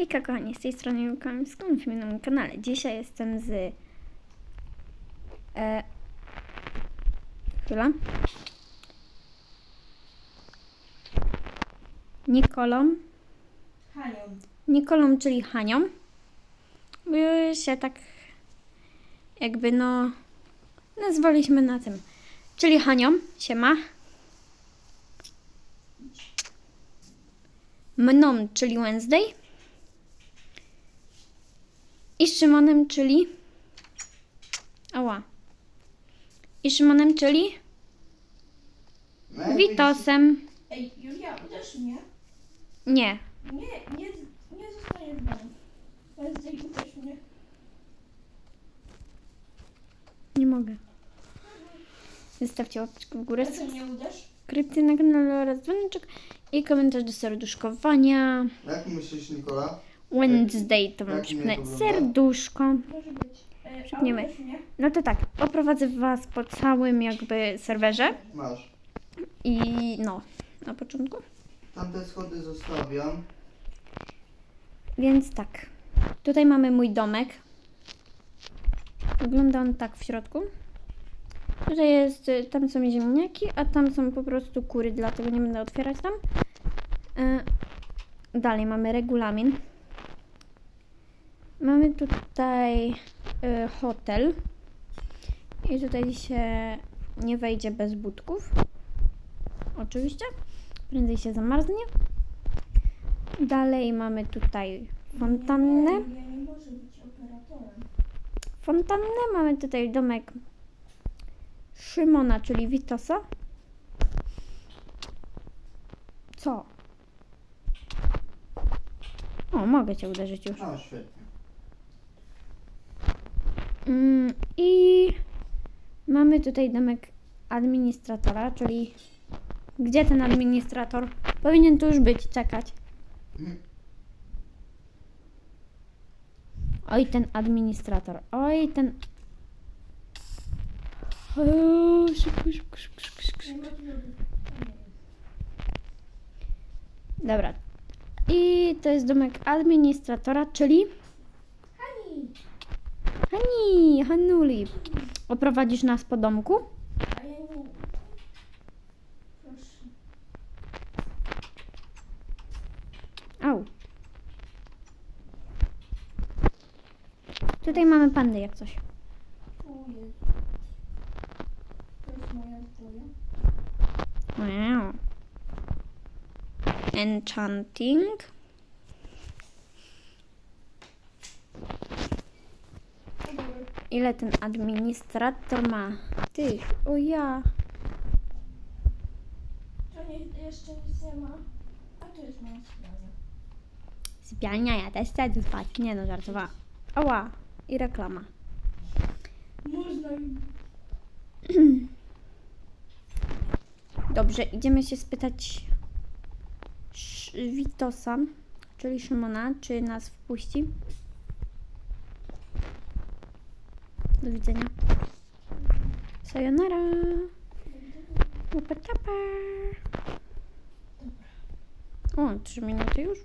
Hejka kochani, z tej strony Julka film na moim kanale. Dzisiaj jestem z... E, chwila. Nikolą. Hanią. Nikolą, czyli Hanią. By się tak jakby no nazwaliśmy na tym. Czyli Hanią, siema. Mną, czyli Wednesday. I Szymonem, czyli... Ała. I Szymonem, czyli Witosem. Ej, Julia, uderz mnie. Nie. Nie, nie, nie zostaję w domu. Wednesday, uderz mnie. Nie mogę. Zostawcie łapeczkę w górę. Proszę mnie uderz. Subskrypcję na kanale oraz dzwoneczek i komentarz do serduszkowania. Jak myślisz, Nikola? Wednesday to mam Jak przypnę imię to serduszko. Może być. E, Przypniemy. mnie. No to tak, oprowadzę Was po całym jakby serwerze Masz. i no, na początku. Tamte schody zostawiam. Więc tak, tutaj mamy mój domek. Wygląda on tak w środku. Tutaj jest, y, tam są ziemniaki, a tam są po prostu kury, dlatego nie będę otwierać tam. E, Dalej mamy regulamin. Mamy tutaj y, hotel. I tutaj się nie wejdzie bez budków. Oczywiście. Prędzej się zamarznie. Dalej mamy tutaj fontannę. Fontannę. Mamy tutaj domek Szymona, czyli Witosa. Co? O, mogę cię uderzyć już. No, świetnie. Mm, I mamy tutaj domek administratora, czyli gdzie ten administrator? Powinien tu już być, czekać. Oj, ten administrator. Oj, ten. O. Dobra. I to jest domek administratora, czyli Hani! Hani, Hanuli. Oprowadzisz nas po domku? Au. Tutaj mamy pandy jak coś. Wow. Enchanting. O dobra. Ile ten administrator ma? Ty, o ja. To nie, jeszcze nic nie ma. A tu jest moja sypialnia. Sypialnia, ja też chcę tu spać. Nie no, żartowała. Ała. I reklama. Można. Dobrze, idziemy się spytać Witosa, czyli Szymona, czy nas wpuści. Do widzenia. Sayonara. Łapa czapa. O, trzy minuty już.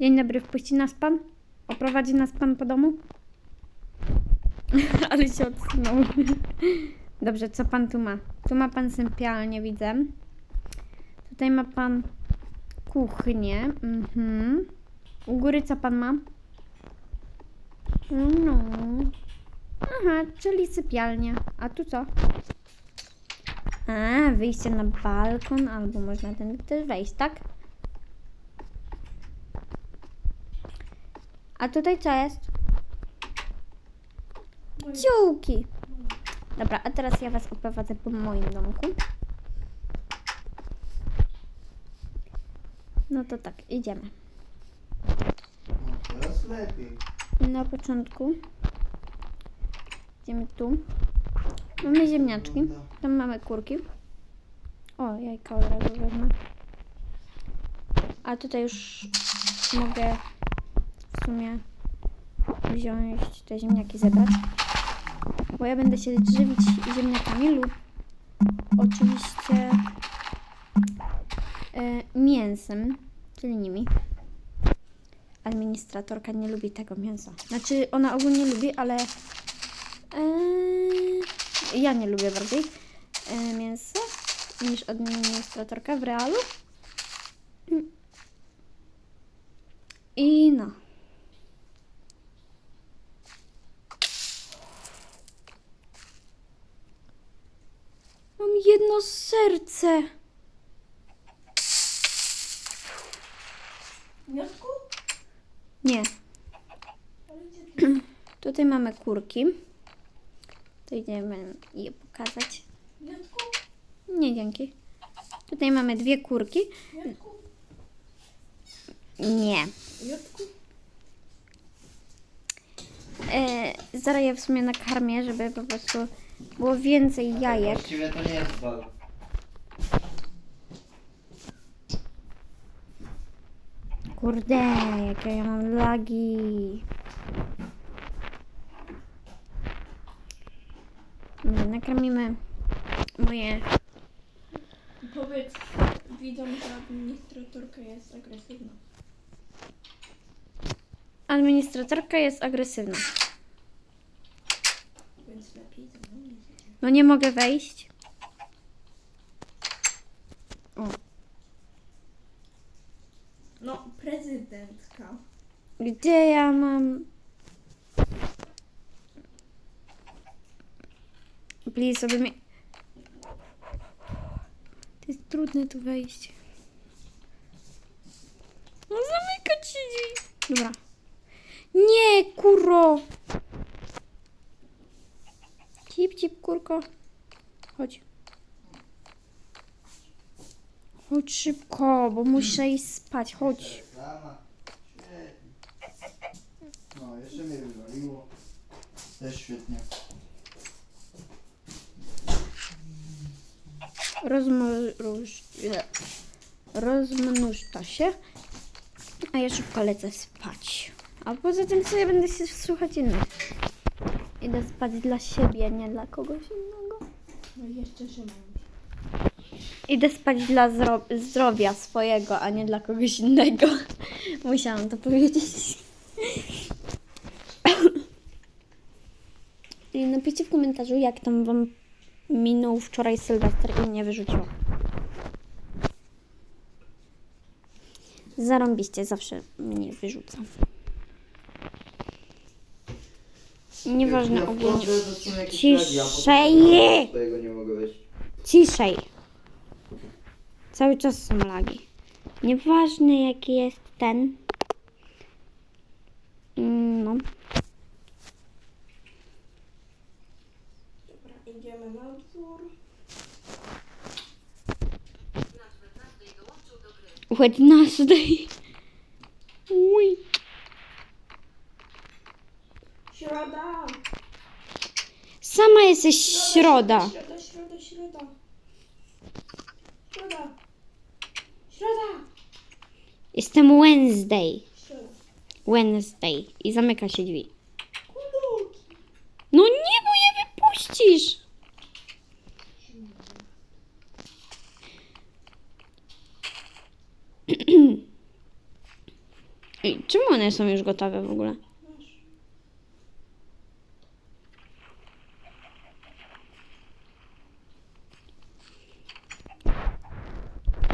Dzień dobry, wpuści nas pan? Oprowadzi nas pan po domu? Ale się odsunął. Dobrze, co pan tu ma? Tu ma pan sypialnię, widzę. Tutaj ma pan kuchnię. Mhm. U góry co pan ma? No. Aha, czyli sypialnia. A tu co? A, wyjście na balkon, albo można ten też wejść, tak? A tutaj co jest? Ciułki. Dobra, a teraz ja Was oprowadzę po moim domku. No to tak, idziemy. No, teraz lepiej. Na początku idziemy tu. Mamy ziemniaczki. Tam mamy kurki. O, jajka od razu wezmę. A tutaj już mogę w sumie wziąć te ziemniaki zebrać. Bo ja będę się żywić ziemniakami lub oczywiście e, mięsem, czyli nimi. Administratorka nie lubi tego mięsa. Znaczy, ona ogólnie lubi, ale e, ja nie lubię bardziej e, mięsa niż administratorka w realu. I no. Mam jedno serce. Miotku? Nie. Tutaj mamy kurki. To idziemy je pokazać. Miotku? Nie, dzięki. Tutaj mamy dwie kurki. Miotku? Nie. Miotku? E, zaraz je w sumie nakarmię, żeby po prostu było więcej jajek. Właściwie to nie jest bal. Kurde, jakie ja mam lagi. Nie, nakarmimy moje... Powiedz widzom, że administratorka jest agresywna. Administratorka jest agresywna. Więc lepiej siedzieć. No nie mogę wejść. O, No, prezydentka. Gdzie ja mam... Please, sobie mi... To jest trudne tu wejść. No zamykać się. Dobra. Nie, kuro! Cip, cip, kurko. Chodź. Chodź szybko, bo muszę iść spać. Chodź. Reklama. Świetnie. No, jeszcze mnie wywaliło. Też świetnie. Rozmnoż... Rozmnóżta się. A ja szybko lecę spać. A poza tym co ja będę się słuchać innych. Idę spać dla siebie, nie dla kogoś innego. No i jeszcze Szymon. Idę spać dla zdro- zdrowia swojego, a nie dla kogoś innego. Musiałam to powiedzieć. I napiszcie w komentarzu, jak tam wam minął wczoraj Sylwester i mnie wyrzuciło. Zarąbiście, zawsze mnie wyrzuca. Nieważne ogólnie. Ciszej! Ciszej. Cały czas są lagi. Nieważne jaki jest ten. 11. Uj. Środa. Sama jesteś środa. Środa, środa, środa. Środa. Środa. Jestem Wednesday. Środa. Wednesday. I zamyka się drzwi. No nie, bo je wypuścisz. I czemu one są już gotowe w ogóle?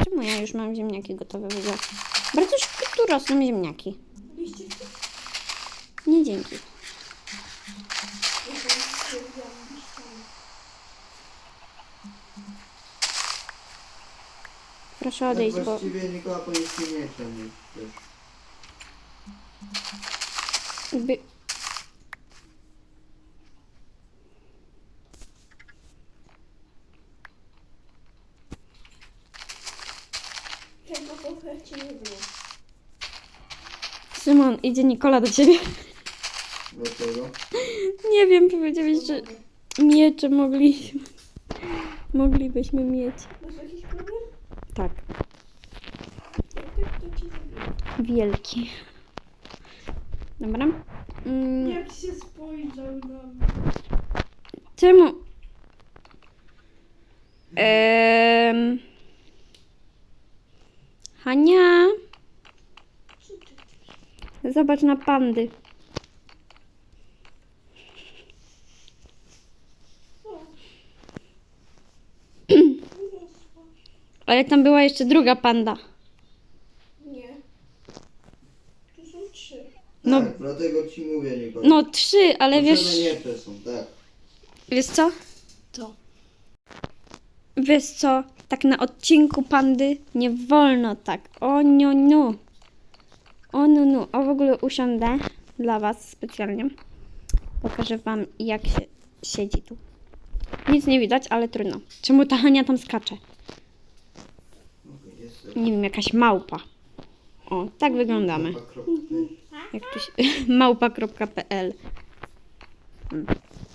Czemu ja już mam ziemniaki gotowe w ogóle? Bardzo szybko tu rosną ziemniaki. Nie dzięki. Proszę odejść, bo... właściwie też. By... Szymon, idzie Nikola do ciebie. Dlaczego? Nie wiem, powiedziałeś, że miecze mogliśmy. Moglibyśmy mieć. Masz jakiś problem? Tak. Tak, wielki. Dobra. Mm, Jak się spojrzał na mnie. czemu? Ehm... Hania, zobacz na pandy. Ale tam była jeszcze druga panda. Nie. Tu są trzy. No- Tak, dlatego ci mówię, Nikola. No trzy, ale wiesz... Nie te są, tak. Wiesz co? Co? Wiesz co? Tak na odcinku pandy nie wolno tak. O no no. O no no. O w ogóle usiądę dla was specjalnie. Pokażę wam jak się siedzi tu. Nic nie widać, ale trudno. Czemu ta Hania tam skacze? Okej, jest. Nie wiem, jakaś małpa. O, tak wyglądamy. Małpa kropka. Jak tu się... małpa.pl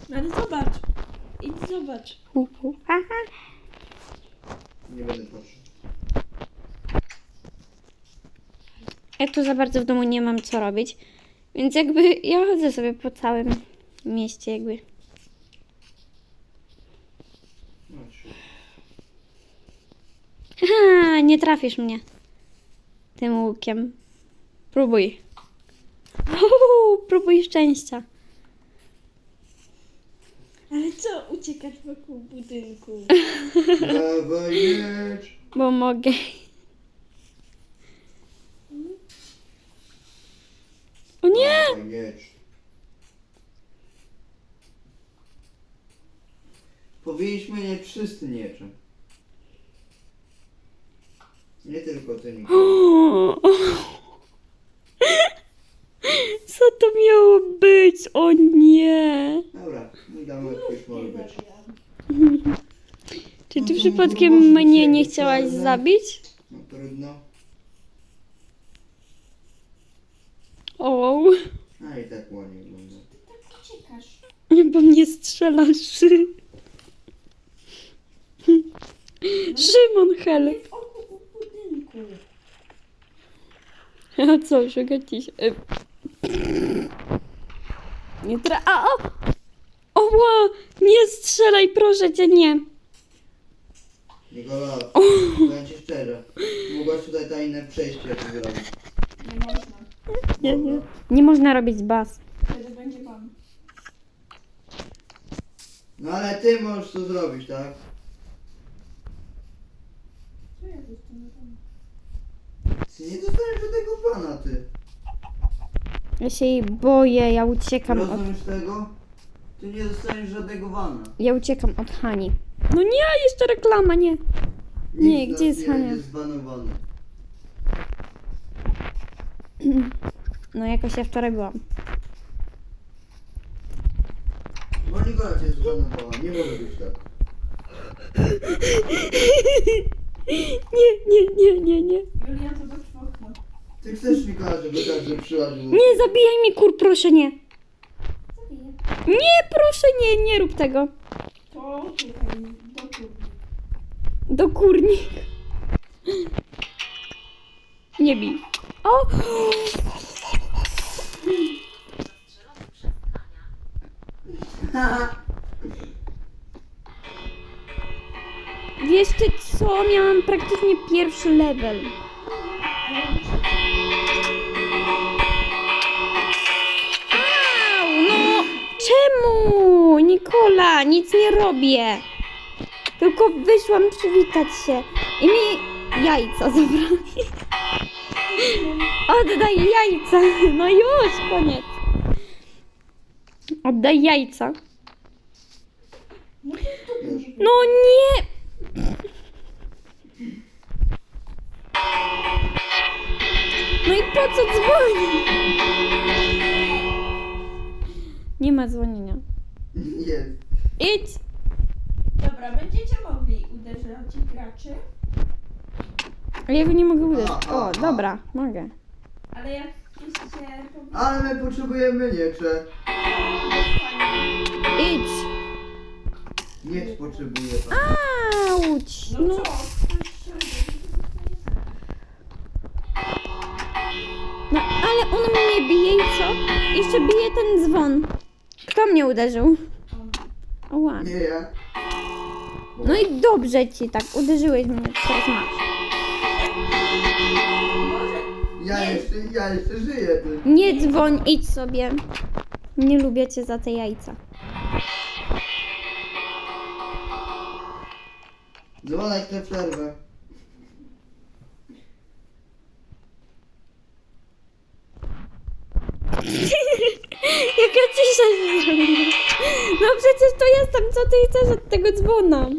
No ale zobacz. Idź zobacz. Hu, hu, ha, ha. Nie będę patrzył. Ja tu za bardzo w domu nie mam co robić. Więc jakby ja chodzę sobie po całym mieście jakby. No. Haha, nie trafisz mnie tym łukiem. Próbuj. Uhu, próbuj szczęścia. Ale co uciekać wokół budynku? Dawaj, jedź. Bo mogę. O nie! Dawaj, jedź. Powinniśmy mieć wszyscy mieczem. Nie tylko ty, Nikola. Co to miało być? O nie! Dobra, mój domek może być. Czy ty przypadkiem mnie nie chciałaś zabić? No trudno. O, A i tak ładnie wygląda. Tak uciekasz. bo mnie strzelasz. Szymon Hel. W oku budynku. A co, szukać ci się... e, Nie tra... A, o! Oła! Nie strzelaj, proszę cię, nie. Nikola, powiem ci szczerze. Mogłaś tutaj tajne przejście zrobić. Nie można. Nie, nie. Nie można robić baz. Wtedy będzie pan. No ale ty możesz to zrobić, tak? Co ja tam? Ty nie dostaniesz do tego pana, ty. Ja się jej boję, ja uciekam od... Rozumiesz tego? Ty nie dostaniesz żadnego wana. Ja uciekam od Hani. No nie, jeszcze reklama, nie. Nie, Nikt gdzie jest nie Hania? będzie zbanowany. No jakoś ja wczoraj byłam. Nikola cię zbanowała, nie może być tak. Nie, nie, nie, nie, nie. Julia, zobacz w okno. Ty chcesz Nikola, żeby każdy przyłaził. Nie zabijaj mi kur, proszę nie. Zabiję. Nie, proszę nie, nie rób tego. To tutaj, do kurwy. Do kurnik. Nie bij. O! Wiesz ty co? Miałam praktycznie pierwszy level. Nikola, nic nie robię. Tylko wyszłam przywitać się i mi jajca zabrali. Oddaj jajca. No już, koniec. Oddaj jajca. No nie. No i po co dzwoni? Nie ma dzwonienia. Jest. Idź. Dobra, będziecie mogli uderzać graczy, Ale ja go nie mogę uderzyć. A, a, O, a. dobra, mogę. ale jak powiedzieli, Ale my potrzebujemy miecze. Idź. Miecz potrzebuje pan. Auć. no No. co? Ktoś strzelby, to zostanie No ale on mnie bije i co? Jeszcze bije ten dzwon. Kto mnie uderzył? Oła. Nie ja. No i dobrze ci tak, uderzyłeś mnie, teraz masz. Ja jeszcze, ja jeszcze żyję. Ty. Nie dzwoń, idź sobie. Nie lubię cię za te jajca. Dzwonek tę przerwę. Jaka cisza się zrobiła. No przecież to jestem, co ty chcesz od tego dzwona?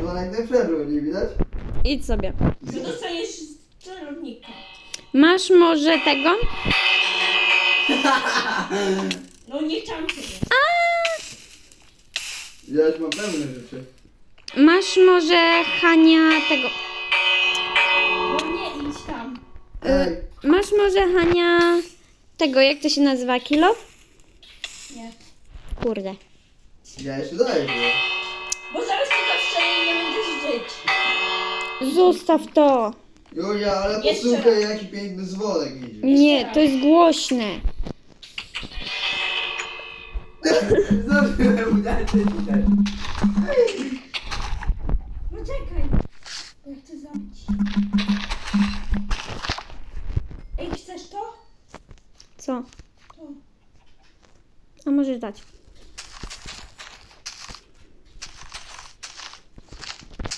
Dzwonek tę przerwę, nie widać? Idź sobie. że dostajesz celownika. Masz może tego? No nie chciałam ciebie. Ja już mam pełne rzeczy. Masz może Hania tego? No nie idź tam. Ej, Masz może Hania tego, jak to się nazywa? Kilof? Nie. Kurde. ja jeszcze daję. Bo zaraz cię zastrzelę i nie będziesz żyć. Zostaw to. Julia, ale Jeszcze posłuchaj jaki piękny dzwonek idzie. Nie, to jest głośne. Zdążyłem udać się dzisiaj. No czekaj. Ja chcę zabić. Ej, chcesz to? Co? Możesz dać.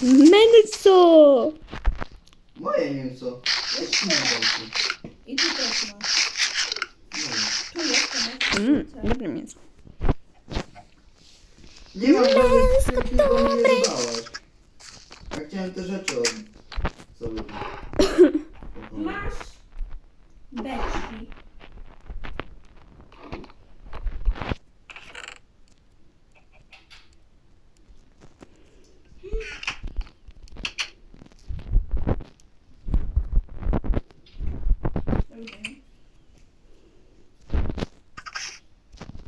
Menso! Moje co. Jest inne walki. I ty też masz. Nie. Tu jest to. Mm, dobre mięso. Nie mam Mięsko żadnych tylko mnie chciałem te rzeczy od sobie. Masz beczki.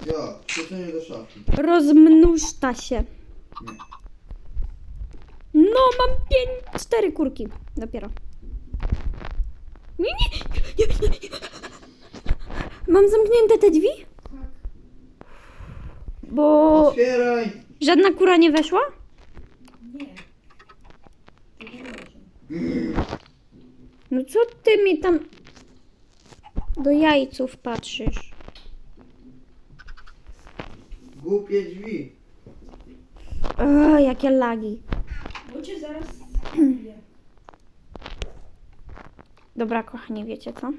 Ja, Rozmnóżta się. Nie. No, mam pięć, cztery kurki. Dopiero. Nie, nie, nie, nie, nie. Mam zamknięte te drzwi? Bo Otwieraj! żadna kura nie weszła? Nie. To nie może. No co ty mi tam do jajców patrzysz? Głupie drzwi. O, jakie lagi. Bo cię zaraz zabiję. Dobra, kochani, wiecie co?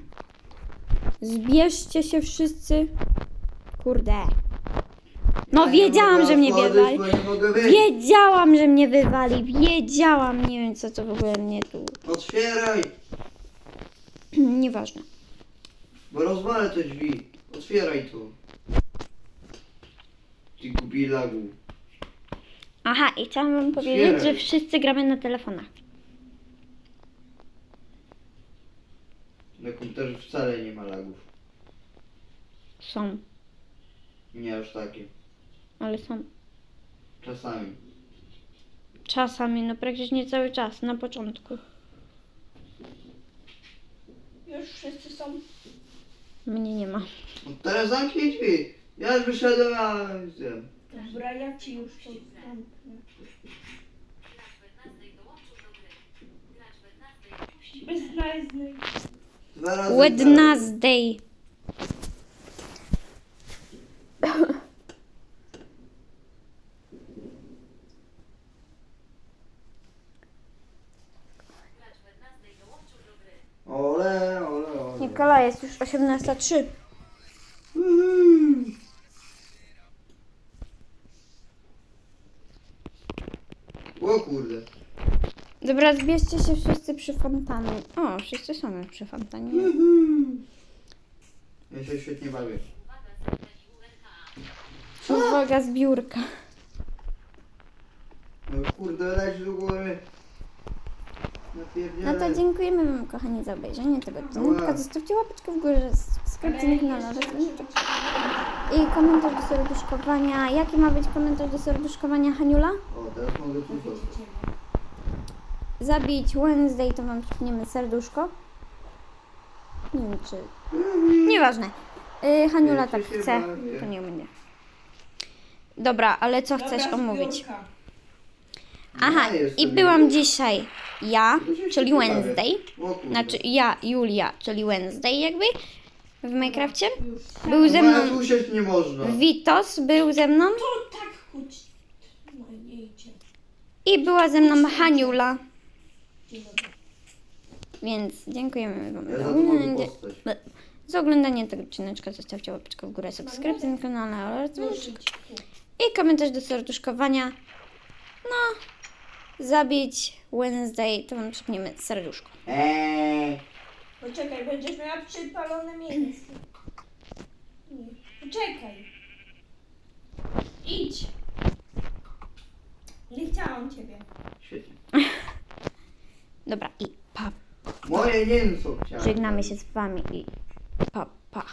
Zbierzcie się wszyscy. Kurde. No Ja nie wiedziałam, mogę że mnie otworzyć, wywali. bo nie mogę wyjść. Wiedziałam, że mnie wywali. Wiedziałam, nie wiem co to w ogóle mnie tu. Otwieraj! Nieważne. Bo rozwalę te drzwi. Otwieraj tu. Ty głupi lagu. Aha, i chciałam wam powiedzieć, że wszyscy gramy na telefonach. Na komputerze wcale nie ma lagów. Są, Nie aż takie. ale są. Czasami. Czasami, no praktycznie cały czas, na początku. Już wszyscy są. Mnie nie ma. No teraz zamknij drzwi. Ja już wyszedłem, a wiem. Dobra, ja ci już to. Beznaleźny. Dwa razy Wednesday. Ole, ole, ole. Nikola, jest już 18.03. Uhu. O kurde. Dobra, zbierzcie się wszyscy przy fontanie. O, wszyscy są już przy fontanie. Uhu. Ja się świetnie bawię. Uwaga, zbiórka. No kurde, leć do góry. No to dziękujemy Wam, kochani, za obejrzenie tego odcinka. Zostawcie łapeczkę w górze, subskrypcję na kanale i komentarz do serduszkowania. Jaki ma być komentarz do serduszkowania, Haniula? O, teraz mogę tu. Zabić Wednesday, to Wam przypniemy serduszko. Nie wiem czy... Nieważne. Yy, Haniula tak chce, to nie będzie. Dobra, ale co chcesz omówić? Aha, i byłam dzisiaj ja, czyli. Wednesday. Znaczy ja, Julia, czyli Wednesday jakby w Minecrafcie. Był ze mną usiąść nie można. Witos, był ze mną To tak chodź. No i była ze mną Haniula. Dzień dobry. Więc dziękujemy Wam Ja za oglądanie, za oglądanie tego odcineczka. Zostawcie łapeczkę w górę, subskrypcję na kanale oraz tu. i komentarz do serduszkowania. No, zabić Wednesday, to Wam przypniemy serduszko. Eee. Poczekaj, będziesz miała przypalone miejsce. Nie. Poczekaj. Idź. Nie chciałam ciebie. Świetnie. Dobra, i pa. Moje mięso chciałem. Żegnamy się z Wami i pa, pa.